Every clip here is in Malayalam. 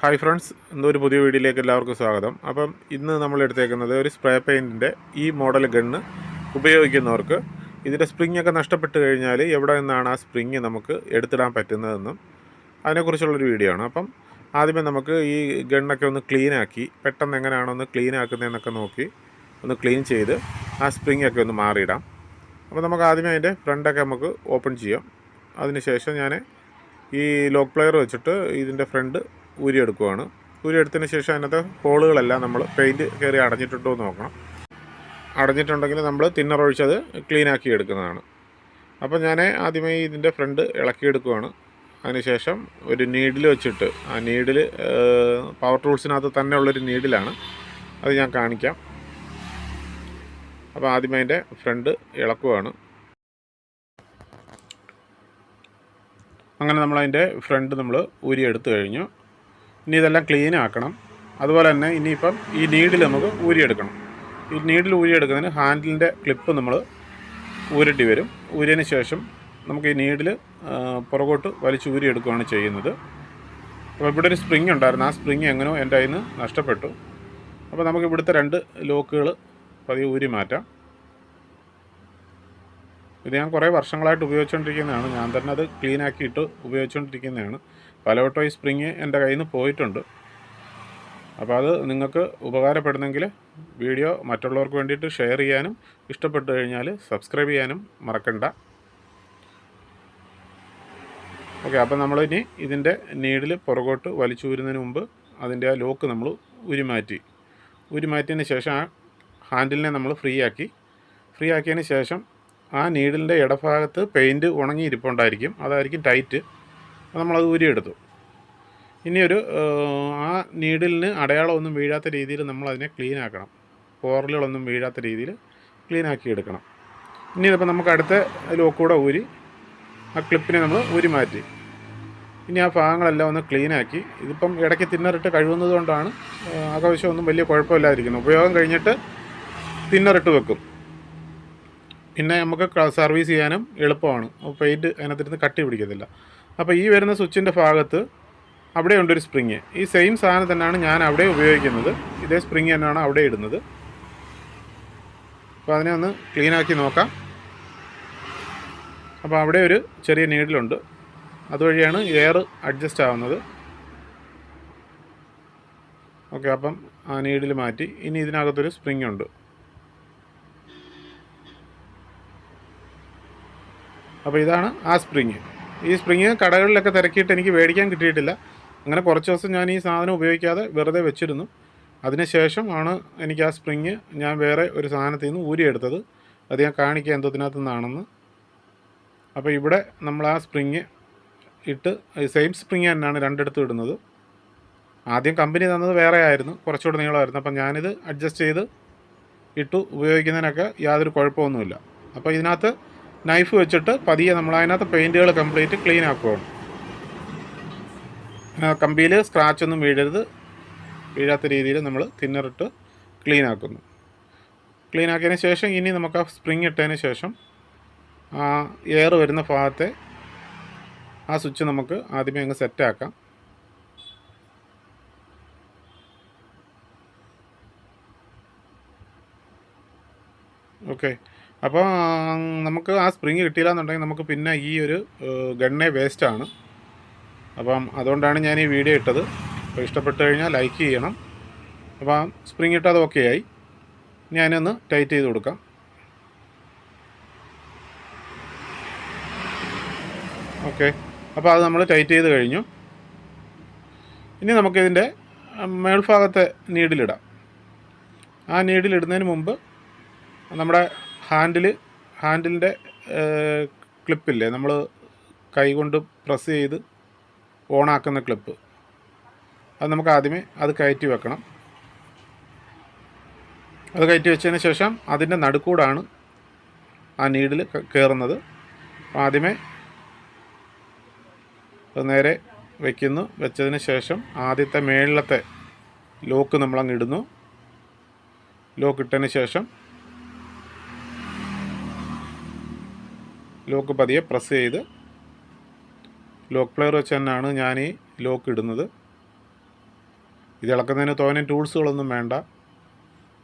ഹായ് ഫ്രണ്ട്സ് എന്തോ ഒരു പുതിയ വീഡിയോയിലേക്ക് എല്ലാവർക്കും സ്വാഗതം. അപ്പം ഇന്ന് നമ്മൾ എടുത്തേക്കുന്നത് ഒരു സ്പ്രേ പെയിന്റിന്റെ ഈ മോഡൽ ഗണ്ണ് ഉപയോഗിക്കുന്നവർക്ക്. ഇതിന്റെ സ്പ്രിംഗ് ഒക്കെ നഷ്ടപ്പെട്ട് കഴിഞ്ഞാൽ എവിടെ നിന്നാണ് ആ സ്പ്രിങ് നമുക്ക് എടുത്തിടാൻ പറ്റുന്നതെന്നും അതിനെക്കുറിച്ചുള്ളൊരു വീഡിയോ ആണ്. അപ്പം ആദ്യമേ നമുക്ക് ഈ ഗണ്ണൊക്കെ ഒന്ന് ക്ലീനാക്കി പെട്ടെന്ന് എങ്ങനെയാണോ ഒന്ന് ക്ലീൻ ആക്കുന്നതെന്നൊക്കെ നോക്കി ഒന്ന് ക്ലീൻ ചെയ്ത് ആ സ്പ്രിങ്ങൊക്കെ ഒന്ന് മാറിയിടാം. അപ്പോൾ നമുക്ക് ആദ്യമേ അതിന്റെ ഫ്രണ്ടൊക്കെ നമുക്ക് ഓപ്പൺ ചെയ്യാം. അതിനുശേഷം ഞാൻ ഈ ലോക്ക് പ്ലെയർ വെച്ചിട്ട് ഇതിന്റെ ഫ്രണ്ട് ഊരിയെടുക്കുവാണ്. ഊരിയെടുത്തതിന് ശേഷം അതിനകത്ത് ഹോളുകളെല്ലാം നമ്മൾ പെയിന്റ് കയറി അടഞ്ഞിട്ടുണ്ടോ എന്ന് നോക്കണം. അടഞ്ഞിട്ടുണ്ടെങ്കിൽ നമ്മൾ തിന്നർ ഒഴിച്ചത് ക്ലീൻ ആക്കി എടുക്കുന്നതാണ്. അപ്പോൾ ഞാൻ ആദ്യമേ ഇതിന്റെ ഫ്രണ്ട് ഇളക്കിയെടുക്കുവാണ്. അതിനുശേഷം ഒരു നീഡിൽ വെച്ചിട്ട് ആ നീഡിൽ പവർ ടൂൾസിനകത്ത് തന്നെ ഉള്ളൊരു നീഡിലാണ് അത് ഞാൻ കാണിക്കാം. അപ്പോൾ ആദ്യമേ അതിന്റെ ഫ്രണ്ട് ഇളക്കുവാണ്. അങ്ങനെ നമ്മളതിന്റെ ഫ്രണ്ട് നമ്മൾ ഊരി എടുത്തു കഴിഞ്ഞു. ഇനി ഇതെല്ലാം ക്ലീൻ ആക്കണം. അതുപോലെ തന്നെ ഇനിയിപ്പം ഈ നീഡിൽ നമുക്ക് ഊരിയെടുക്കണം. ഈ നീഡിൽ ഊരിയെടുക്കുന്നതിന് ഹാൻഡിലിന്റെ ക്ലിപ്പ് നമ്മൾ ഊരിട്ടി വരും. ഊരിയതിന് ശേഷം നമുക്ക് ഈ നീഡിൽ പുറകോട്ട് വലിച്ച് ഊരിയെടുക്കുകയാണ് ചെയ്യുന്നത്. അപ്പോൾ ഇവിടെ ഒരു സ്പ്രിങ് ഉണ്ടായിരുന്നു. ആ സ്പ്രിങ് എങ്ങനെയോ എന്റെ കയ്യിൽ നിന്ന് നഷ്ടപ്പെട്ടു. അപ്പോൾ നമുക്ക് ഇവിടുത്തെ രണ്ട് ലോക്കുകൾ പതിയെ ഊരി മാറ്റാം. ഇത് ഞാൻ കുറേ വർഷങ്ങളായിട്ട് ഉപയോഗിച്ചുകൊണ്ടിരിക്കുന്നതാണ്. ഞാൻ തന്നെ അത് ക്ലീനാക്കിയിട്ട് ഉപയോഗിച്ചുകൊണ്ടിരിക്കുന്നതാണ്. പലവട്ടം ഈ സ്പ്രിങ് എന്റെ കയ്യിൽ നിന്ന് പോയിട്ടുണ്ട്. അപ്പോൾ അത് നിങ്ങൾക്ക് ഉപകാരപ്പെടുന്നെങ്കിൽ വീഡിയോ മറ്റുള്ളവർക്ക് വേണ്ടിയിട്ട് ഷെയർ ചെയ്യാനും ഇഷ്ടപ്പെട്ടു കഴിഞ്ഞാൽ സബ്സ്ക്രൈബ് ചെയ്യാനും മറക്കണ്ട. ഓക്കെ അപ്പോൾ നമ്മളിനി ഇതിന്റെ നീഡിൽ പുറകോട്ട് വലിച്ചൂരുന്നതിന് മുമ്പ് അതിന്റെ ആ ലോക്ക് നമ്മൾ ഉരുമാറ്റി. ഉരുമാറ്റിയതിന് ശേഷം ആ ഹാൻഡിലിനെ നമ്മൾ ഫ്രീ ആക്കി. ഫ്രീ ആക്കിയതിന് ശേഷം ആ നീഡിലിന്റെ ഇടഭാഗത്ത് പെയിന്റ് ഉണങ്ങി ഇരിപ്പുണ്ടായിരിക്കും അതായിരിക്കും ടൈറ്റ്. നമ്മളത് ഊരിയെടുത്തു. ഇനിയൊരു ആ നീഡിലിന് അടയാളമൊന്നും വീഴാത്ത രീതിയിൽ നമ്മളതിനെ ക്ലീൻ ആക്കണം പോറലുകളൊന്നും വീഴാത്ത രീതിയിൽ ക്ലീൻ ആക്കി എടുക്കണം ഇനി ഇതിപ്പോൾ നമുക്ക് അടുത്ത ലോക്കൂടെ ഊരി ആ ക്ലിപ്പിനെ നമ്മൾ ഊരി മാറ്റി. ഇനി ആ ഭാഗങ്ങളെല്ലാം ഒന്ന് ക്ലീൻ ആക്കി ഇതിപ്പം ഇടയ്ക്ക് തിന്നറിട്ട് കഴുകുന്നത് കൊണ്ടാണ് ആകാവശ്യമൊന്നും വലിയ കുഴപ്പമില്ലാതിരിക്കുന്നത്. ഉപയോഗം കഴിഞ്ഞിട്ട് തിന്നറിട്ട് വെക്കും. പിന്നെ നമുക്ക് സർവീസ് ചെയ്യാനും എളുപ്പമാണ്. പെയിന്റ് അതിനകത്തിരുന്ന് കട്ടി പിടിക്കത്തില്ല. അപ്പോൾ ഈ വരുന്ന സ്വിച്ചിന്റെ ഭാഗത്ത് അവിടെ ഉണ്ടൊരു സ്പ്രിങ് ഈ സെയിം സാധനം തന്നെയാണ് ഞാൻ അവിടെ ഉപയോഗിക്കുന്നത്. ഇതേ സ്പ്രിങ് തന്നെയാണ് അവിടെ ഇടുന്നത്. അപ്പോൾ അതിനെ ഒന്ന് ക്ലീനാക്കി നോക്കാം. അപ്പോൾ അവിടെ ഒരു ചെറിയ നീഡിലുണ്ട് അതുവഴിയാണ് എയർ അഡ്ജസ്റ്റ് ആവുന്നത്. ഓക്കെ അപ്പം ആ നീഡിൽ മാറ്റി. ഇനി ഇതിനകത്തൊരു സ്പ്രിങ് ഉണ്ട്. അപ്പോൾ ഇതാണ് ആ സ്പ്രിങ്. ഈ സ്പ്രിങ് കടകളിലൊക്കെ തിരക്കിയിട്ട് എനിക്ക് മേടിക്കാൻ കിട്ടിയിട്ടില്ല. അങ്ങനെ കുറച്ച് ദിവസം ഞാൻ ഈ സാധനം ഉപയോഗിക്കാതെ വെറുതെ വെച്ചിരുന്നു. അതിനുശേഷം ആണ് എനിക്ക് ആ സ്പ്രിങ് ഞാൻ വേറെ ഒരു സാധനത്തിൽ നിന്ന് ഊരിയെടുത്തത് അത് ഞാൻ കാണിക്കുക എന്തതിനകത്തു നിന്നാണെന്ന്. അപ്പോൾ ഇവിടെ നമ്മൾ ആ സ്പ്രിങ് ഇട്ട് സെയിം സ്പ്രിങ് തന്നെയാണ് രണ്ടിടത്തും ഇടുന്നത്. ആദ്യം കമ്പനി തന്നത് വേറെ ആയിരുന്നു. കുറച്ചുകൂടെ നീളമായിരുന്നു. അപ്പം ഞാനിത് അഡ്ജസ്റ്റ് ചെയ്ത് ഇട്ടു. ഉപയോഗിക്കുന്നതിനൊക്കെ യാതൊരു കുഴപ്പമൊന്നുമില്ല. അപ്പോൾ ഇതിനകത്ത് നൈഫ് വെച്ചിട്ട് പതിയെ നമ്മൾ അതിനകത്ത് പെയിന്റുകൾ കംപ്ലീറ്റ് ക്ലീൻ ആക്കുകയാണ് കമ്പിയിൽ സ്ക്രാച്ച് ഒന്നും വീഴരുത്. വീഴാത്ത രീതിയിൽ നമ്മൾ തിന്നറിട്ട് ക്ലീൻ ആക്കുന്നു. ക്ലീൻ ആക്കിയതിന് ശേഷം ഇനി നമുക്ക് ആ സ്പ്രിങ് ഇട്ടതിന് ശേഷം ആ എയർ വരുന്ന ഭാഗത്തെ ആ സ്വിച്ച് നമുക്ക് ആദ്യമേ അങ്ങ് സെറ്റാക്കാം ഓക്കെ അപ്പോൾ നമുക്ക് ആ സ്പ്രിങ് കിട്ടിയില്ല എന്നുണ്ടെങ്കിൽ നമുക്ക് പിന്നെ ഈ ഒരു ഗണ്ണെ വേസ്റ്റാണ് അപ്പം അതുകൊണ്ടാണ് ഞാൻ ഈ വീഡിയോ ഇട്ടത്. അപ്പോൾ ഇഷ്ടപ്പെട്ട് കഴിഞ്ഞാൽ ലൈക്ക് ചെയ്യണം. അപ്പോൾ സ്പ്രിങ് ഇട്ടത് ഓക്കെ ആയി. ഞാനൊന്ന് ടൈറ്റ് ചെയ്ത് കൊടുക്കാം. ഓക്കെ അപ്പോൾ അത് നമ്മൾ ടൈറ്റ് ചെയ്ത് കഴിഞ്ഞു. ഇനി നമുക്കിതിന്റെ മേൽഭാഗത്തെ നീഡിലിടാം ആ നീഡിലിടുന്നതിന് മുമ്പ് നമ്മുടെ ഹാൻഡിൽ ഹാൻഡിലിന്റെ ക്ലിപ്പില്ലേ? നമ്മൾ കൈകൊണ്ട് പ്രസ് ചെയ്ത് ഓണാക്കുന്ന ക്ലിപ്പ്. അത് നമുക്ക് ആദ്യമേ അത് കയറ്റി വെക്കണം. അത് കയറ്റി വെച്ചതിന് ശേഷം അതിന്റെ നടുക്കൂടാണ് ആ നീഡിൽ കയറുന്നത് ആദ്യമേ അത് നേരെ വയ്ക്കുന്നു വെച്ചതിന് ശേഷം ആദ്യത്തെ മേളിലത്തെ ലോക്ക് നമ്മളങ്ങ് ഇടുന്നു. ലോക്ക് ഇട്ടതിന് ശേഷം ലോക്ക് പതിയെ പ്രസ് ചെയ്ത് ലോക്ക് പ്ലെയർ വെച്ച് തന്നെയാണ് ഞാൻ ഈ ലോക്ക് ഇടുന്നത്. ഇത് ഇളക്കുന്നതിന് തോനെ ടൂൾസുകളൊന്നും വേണ്ട.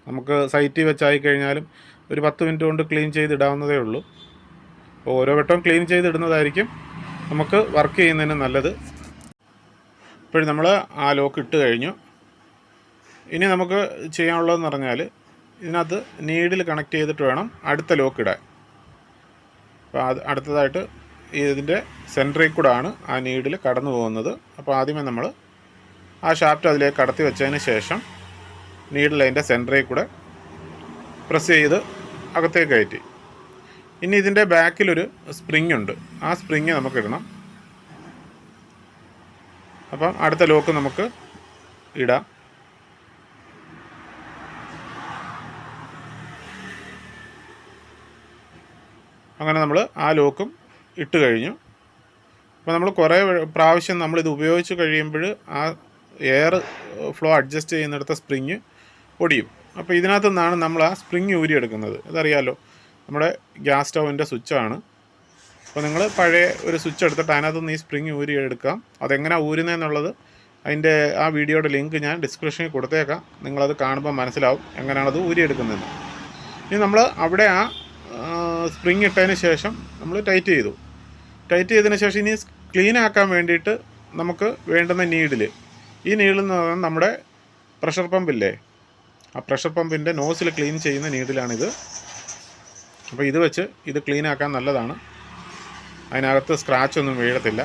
നമുക്ക് സൈറ്റിൽ വെച്ചായി കഴിഞ്ഞാലും ഒരു പത്ത് മിനിറ്റ് കൊണ്ട് ക്ലീൻ ചെയ്തിടാവുന്നതേ ഉള്ളൂ. അപ്പോൾ ഓരോ വട്ടവും ക്ലീൻ ചെയ്തിടുന്നതായിരിക്കും നമുക്ക് വർക്ക് ചെയ്യുന്നതിന് നല്ലത്. ഇപ്പോഴും നമ്മൾ ആ ലോക്ക് ഇട്ട് കഴിഞ്ഞു. ഇനി നമുക്ക് ചെയ്യാനുള്ളതെന്ന് പറഞ്ഞാൽ ഇതിനകത്ത് നീഡിൽ കണക്ട് ചെയ്തിട്ട് വേണം അടുത്ത ലോക്ക് ഇടാൻ. അപ്പോൾ അത് അടുത്തതായിട്ട് ഇതിന്റെ സെന്ററിൽ കൂടാണ് ആ നീഡിൽ കടന്നു പോകുന്നത്. അപ്പോൾ ആദ്യമേ നമ്മൾ ആ ഷാഫ്റ്റ് അതിലേക്ക് കടത്തി വെച്ചതിന് ശേഷം നീഡിൽ അതിന്റെ സെന്ററിൽ കൂടെ പ്രസ് ചെയ്ത് അകത്തേക്ക് കയറ്റി. ഇനി ഇതിന്റെ ബാക്കിലൊരു സ്പ്രിങ് ഉണ്ട്. ആ സ്പ്രിങ് നമുക്ക് ഇടണം. അപ്പം അടുത്ത ലോക്ക് നമുക്ക് ഇടാം. അങ്ങനെ നമ്മൾ ആ ലോക്കും ഇട്ട് കഴിഞ്ഞു. അപ്പോൾ നമ്മൾ കുറേ പ്രാവശ്യം നമ്മളിത് ഉപയോഗിച്ച് കഴിയുമ്പോൾ ആ എയർ ഫ്ലോ അഡ്ജസ്റ്റ് ചെയ്യുന്നിടത്ത സ്പ്രിങ് ഒടിയും അപ്പോൾ ഇതിനകത്തു നിന്നാണ് നമ്മൾ ആ സ്പ്രിങ് ഊരിയെടുക്കുന്നത്. അതറിയാലോ നമ്മുടെ ഗ്യാസ് സ്റ്റൗവിന്റെ സ്വിച്ചാണ്. അപ്പോൾ നിങ്ങൾ പഴയ ഒരു സ്വിച്ച് എടുത്തിട്ട് അതിനകത്ത് നിന്ന് ഈ സ്പ്രിങ് ഊരി എടുക്കാം അതെങ്ങനെയാണ് ഊരുന്നതെന്നുള്ളത് അതിന്റെ ആ വീഡിയോയുടെ ലിങ്ക് ഞാൻ ഡിസ്ക്രിപ്ഷനിൽ കൊടുത്തേക്കാം. നിങ്ങളത് കാണുമ്പോൾ മനസ്സിലാവും എങ്ങനെയാണത് ഊരിയെടുക്കുന്നതെന്ന്. ഇനി നമ്മൾ അവിടെ ആ സ്പ്രിങ് ഇട്ടതിന് ശേഷം നമ്മൾ ടൈറ്റ് ചെയ്തു. ടൈറ്റ് ചെയ്തതിന് ശേഷം ഇനി ക്ലീൻ ആക്കാൻ വേണ്ടിയിട്ട് നമുക്ക് വേണ്ടുന്ന നീഡിൽ ഈ നീഡിൽ എന്ന് പറഞ്ഞാൽ നമ്മുടെ പ്രഷർ പമ്പില്ലേ ആ പ്രഷർ പമ്പിന്റെ നോസിൽ ക്ലീൻ ചെയ്യുന്ന നീഡിലാണിത് അപ്പോൾ ഇത് വെച്ച് ഇത് ക്ലീൻ ആക്കാൻ നല്ലതാണ്. അതിനകത്ത് സ്ക്രാച്ച് ഒന്നും വീഴത്തില്ല.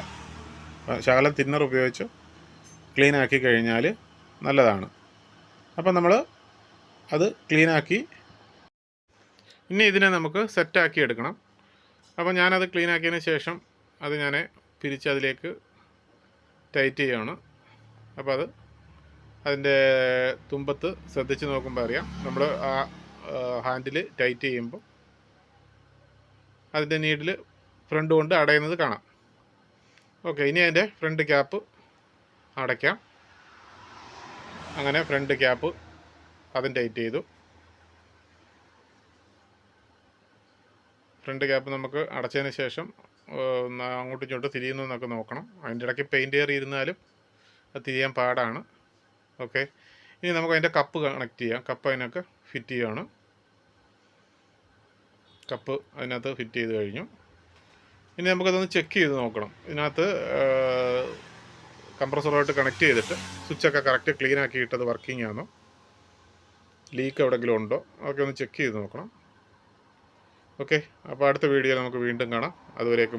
ശകലം തിന്നർ ഉപയോഗിച്ച് ക്ലീൻ ആക്കി കഴിഞ്ഞാൽ നല്ലതാണ്. അപ്പം നമ്മൾ അത് ക്ലീൻ ആക്കി ഇനി ഇതിനെ നമുക്ക് സെറ്റാക്കി എടുക്കണം. അപ്പോൾ ഞാനത് ക്ലീൻ ആക്കിയതിന് ശേഷം അത് ഞാൻ പിരിച്ച് അതിലേക്ക് ടൈറ്റ് ചെയ്യുകയാണ് അപ്പോൾ അത് അതിന്റെ തുമ്പത്ത് ശ്രദ്ധിച്ച് നോക്കുമ്പോൾ അറിയാം. നമ്മൾ ആ ഹാൻഡിൽ ടൈറ്റ് ചെയ്യുമ്പോൾ അതിന്റെ നീഡിൽ ഫ്രണ്ട് കൊണ്ട് അടയുന്നത് കാണാം. ഓക്കെ ഇനി അതിന്റെ ഫ്രണ്ട് ക്യാപ്പ് അടയ്ക്കാം. അങ്ങനെ ഫ്രണ്ട് ക്യാപ്പ് അതും ടൈറ്റ് ചെയ്തു. ഫ്രണ്ട് ക്യാപ്പ് നമുക്ക് അടച്ചതിന് ശേഷം അങ്ങോട്ടും ഇങ്ങോട്ടും തിരിയുന്നു എന്നൊക്കെ നോക്കണം. അതിന്റെ ഇടയ്ക്ക് പെയിന്റ് കയറി ഇരുന്നാലും അത് തിരിയാൻ പാടാണ്. ഓക്കെ. ഇനി നമുക്ക് അതിന്റെ കപ്പ് കണക്ട് ചെയ്യാം. കപ്പ് അതിനൊക്കെ ഫിറ്റ് ചെയ്യുകയാണ് കപ്പ് അതിനകത്ത് ഫിറ്റ് ചെയ്ത് കഴിഞ്ഞു. ഇനി നമുക്കതൊന്ന് ചെക്ക് ചെയ്ത് നോക്കണം. ഇതിനകത്ത് കംപ്രസറുമായിട്ട് കണക്ട് ചെയ്തിട്ട് സ്വിച്ചൊക്കെ കറക്റ്റ് ക്ലീൻ ആക്കിയിട്ടത് വർക്കിംഗ് ആണോ? ലീക്ക് എവിടെയെങ്കിലും ഉണ്ടോ? അതൊക്കെ ഒന്ന് ചെക്ക് ചെയ്ത് നോക്കണം. ഓക്കെ അപ്പോൾ അടുത്ത വീഡിയോയിൽ നമുക്ക് വീണ്ടും കാണാം. അതുവരേക്കും